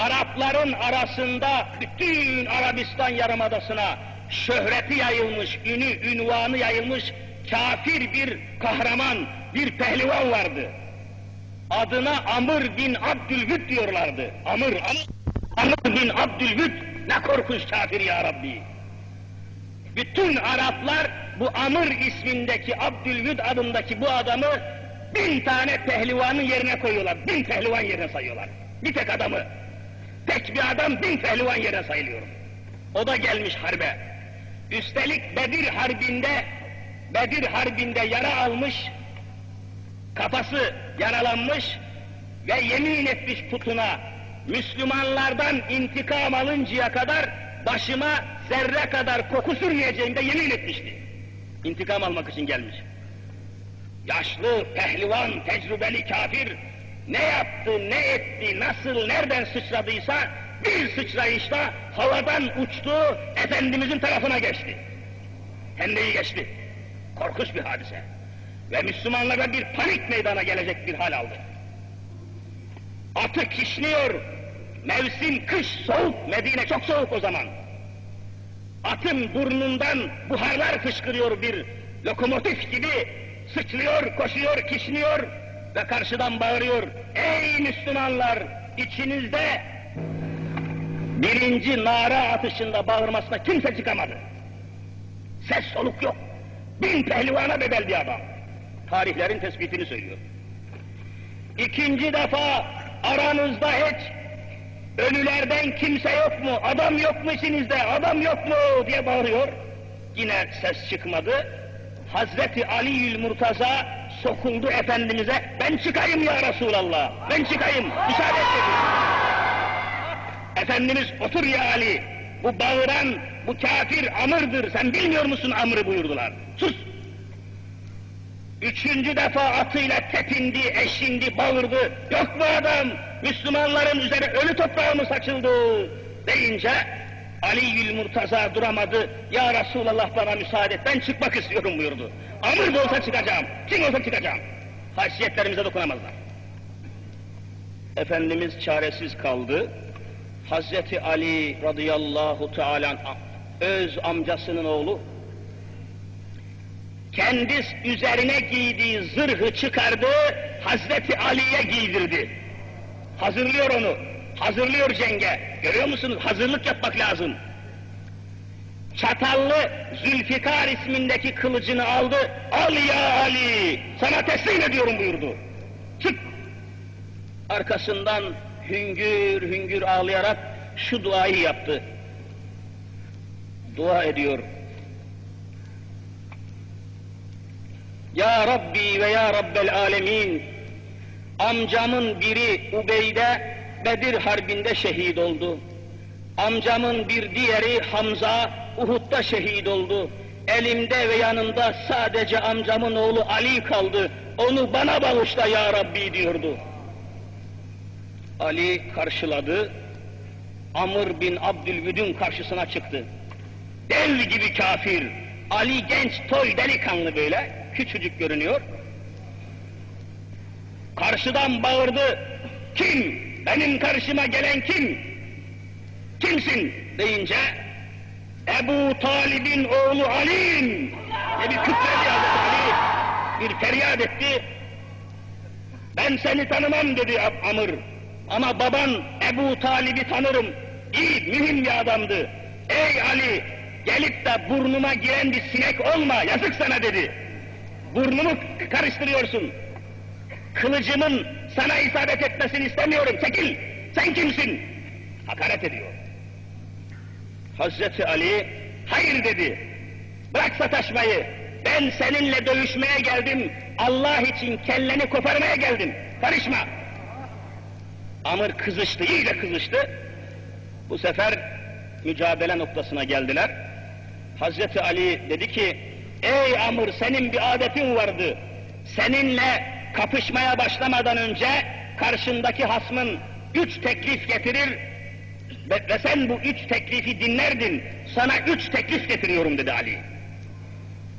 Arapların arasında bütün Arabistan Yarımadası'na şöhreti yayılmış, ünü, ünvanı yayılmış kafir bir kahraman, bir pehlivan vardı. Adına Amr bin Abdülvüt diyorlardı. Amr, Amr, Amr bin Abdülvüt ne korkunç kafir ya Rabbi. Bütün Araplar bu Amr ismindeki Abdülvüd adındaki bu adamı bin tane pehlivanın yerine koyuyorlar. Bin pehlivan yerine sayıyorlar. Bir tek adamı. Tek bir adam bin pehlivan yerine sayılıyor. O da gelmiş harbe. Üstelik Bedir Harbi'nde Bedir Harbi'nde yara almış, kafası yaralanmış ve yemin etmiş putuna Müslümanlardan intikam alıncaya kadar başıma zerre kadar koku sürmeyeceğim de yemin etmişti. İntikam almak için gelmiş. Yaşlı, pehlivan, tecrübeli kafir ne yaptı, ne etti, nasıl, nereden sıçradıysa bir sıçrayışta havadan uçtu, Efendimizin tarafına geçti. Hendeyi geçti. Korkunç bir hadise. Ve Müslümanlara bir panik meydana gelecek bir hal aldı. Atı kişniyor, mevsim kış soğuk, Medine çok soğuk o zaman. Atın burnundan buharlar fışkırıyor bir lokomotif gibi, sıçrıyor, koşuyor, kişniyor ve karşıdan bağırıyor. Ey Müslümanlar, içinizde birinci nara atışında bağırmasına kimse çıkamadı. Ses soluk yok. Bin pehlivana bedeldi adam. Tarihlerin tespitini söylüyor. İkinci defa aranızda hiç ölülerden kimse yok mu, adam yok mu içinizde, adam yok mu diye bağırıyor. Yine ses çıkmadı. Hazreti Ali'ül Murtaza sokuldu Efendimiz'e, ben çıkayım ya Resulallah, ben çıkayım, müsaade dedi. Efendimiz otur ya Ali, bu bağıran, bu kafir Amr'dır, sen bilmiyor musun Amr'ı buyurdular. Sus! Üçüncü defa atıyla tepindi, eşindi, bağırdı. Yok mu adam? Müslümanların üzerine ölü toprağı mı saçıldı? Deyince Ali Murtaza duramadı. Ya Resulallah bana müsaade et, ben çıkmak istiyorum buyurdu. Amr da olsa çıkacağım, kim olsa çıkacağım. Haysiyetlerimize dokunamazlar. Efendimiz çaresiz kaldı. Hazreti Ali radıyallahu teala öz amcasının oğlu kendi üzerine giydiği zırhı çıkardı, Hazreti Ali'ye giydirdi. Hazırlıyor onu, hazırlıyor cenge. Görüyor musunuz? Hazırlık yapmak lazım. Çatallı Zülfikar ismindeki kılıcını aldı, al ya Ali, sana teslim ediyorum buyurdu. Çık! Arkasından hüngür hüngür ağlayarak şu duayı yaptı. Dua ediyor. Ya Rabbi ve Ya Rabbel Alemin, amcamın biri Ubeyde Bedir Harbi'nde şehit oldu. Amcamın bir diğeri Hamza Uhud'da şehit oldu. Elimde ve yanımda sadece amcamın oğlu Ali kaldı. Onu bana bağışla ya Rabbi diyordu. Ali karşıladı. Amr bin Abdülvüd'ün karşısına çıktı. Dev gibi kafir. Ali genç toy delikanlı böyle. Küçücük görünüyor. Karşıdan bağırdı. Kim? Benim karşıma gelen kim? Kimsin? deyince Ebu Talib'in oğlu Ali'yim diye bir kükredi Hazreti Ali. Bir feryat etti. Ben seni tanımam dedi Amr. Ama baban Ebu Talib'i tanırım. İyi, mühim bir adamdı. Ey Ali, gelip de burnuma giren bir sinek olma, yazık sana dedi. Burnumu karıştırıyorsun. Kılıcımın sana isabet etmesini istemiyorum, çekil. Sen kimsin? Hakaret ediyor. Hazreti Ali, hayır dedi. Bırak sataşmayı. Ben seninle dövüşmeye geldim. Allah için kelleni koparmaya geldim. Karışma. Amr kızıştı, iyice kızıştı. Bu sefer mücadele noktasına geldiler. Hazreti Ali dedi ki, ey Amr senin bir adetin vardı. Seninle kapışmaya başlamadan önce karşındaki hasmın üç teklif getirir ve, ve sen bu üç teklifi dinlerdin. Sana üç teklif getiriyorum dedi Ali.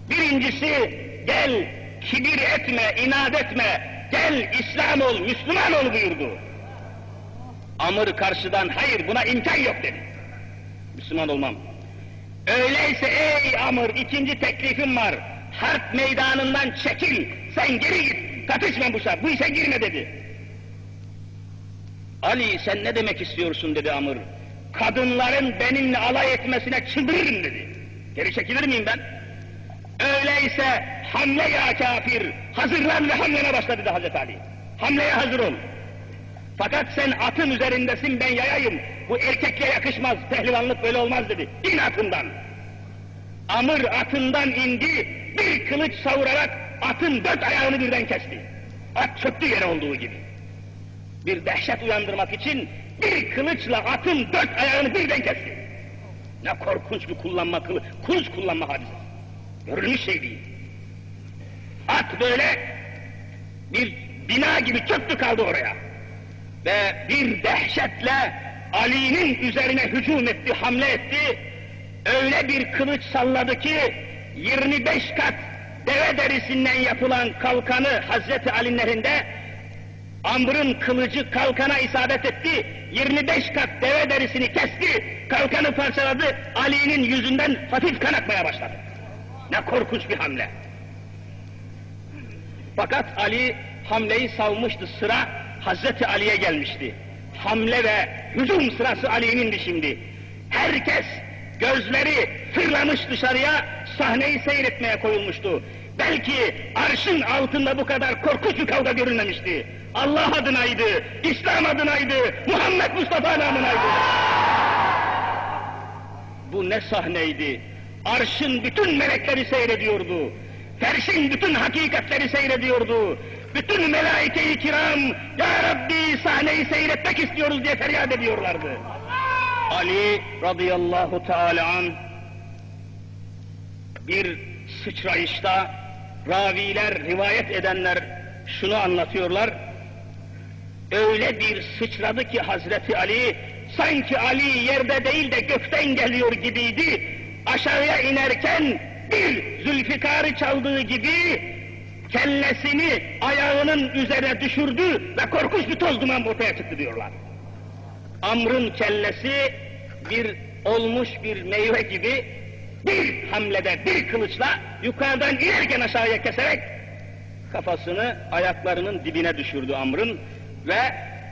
Birincisi gel kibir etme, inat etme, gel İslam ol, Müslüman ol buyurdu. Amr karşıdan hayır buna imkan yok dedi. Müslüman olmam. Öyleyse ey Amr ikinci teklifim var. Harp meydanından çekil. Sen geri git. Katışma bu. Bu işe girme dedi. Ali sen ne demek istiyorsun dedi Amr. Kadınların benimle alay etmesine çıldırırım dedi. Geri çekilir miyim ben? Öyleyse hamle ya kafir. Hazırlan ve hamlene başla dedi Hazreti Ali. Hamleye hazır ol. Fakat sen atın üzerindesin ben yayayım. Bu erkekle yakışmaz. Pehlivanlık böyle olmaz dedi. İn atından. Amr atından indi. Bir kılıç savurarak atın dört ayağını birden kesti. At çöktü yere olduğu gibi. Bir dehşet uyandırmak için bir kılıçla atın dört ayağını birden kesti. Ne korkunç bir kullanma kılı, kılıç kullanma hadisesi. Görülmüş şey değil. At böyle bir bina gibi çöktü kaldı oraya. Ve bir dehşetle Ali'nin üzerine hücum etti, hamle etti. Öyle bir kılıç salladı ki 25 kat deve derisinden yapılan kalkanı Hazreti Ali'nin elinde Amr'ın kılıcı kalkana isabet etti. 25 kat deve derisini kesti. Kalkanı parçaladı. Ali'nin yüzünden hafif kan akmaya başladı. Ne korkunç bir hamle. Fakat Ali hamleyi savmıştı. Sıra Hazreti Ali'ye gelmişti. Hamle ve hücum sırası Ali'nindi şimdi. Herkes gözleri fırlamış dışarıya sahneyi seyretmeye koyulmuştu. Belki arşın altında bu kadar korkunç bir kavga görülmemişti. Allah adınaydı, İslam adınaydı, Muhammed Mustafa namınaydı. Bu ne sahneydi? Arşın bütün melekleri seyrediyordu. Ferşin bütün hakikatleri seyrediyordu. Bütün melaike-i kiram, Ya Rabbi sahneyi seyretmek istiyoruz diye feryat ediyorlardı. Ali radıyallahu teala an bir sıçrayışta raviler, rivayet edenler şunu anlatıyorlar. Öyle bir sıçradı ki Hazreti Ali, sanki Ali yerde değil de gökten geliyor gibiydi. Aşağıya inerken bir zülfikarı çaldığı gibi kellesini ayağının üzerine düşürdü ve korkunç bir toz duman ortaya çıktı diyorlar. Amr'ın kellesi bir olmuş bir meyve gibi bir hamlede bir kılıçla yukarıdan inerken aşağıya keserek kafasını ayaklarının dibine düşürdü Amr'ın ve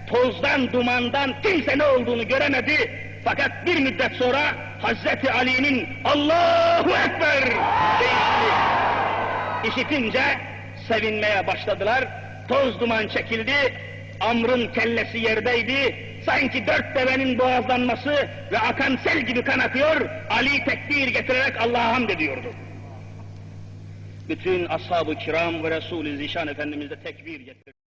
tozdan dumandan kimse ne olduğunu göremedi fakat bir müddet sonra Hazreti Ali'nin Allahu Ekber deyişini işitince sevinmeye başladılar. Toz duman çekildi. Amr'ın kellesi yerdeydi. Sanki dört devenin boğazlanması ve akan sel gibi kan akıyor. Ali tekbir getirerek Allah'a hamd ediyordu. Bütün ashab-ı kiram ve Resul-i Zişan Efendimiz de tekbir getirdi.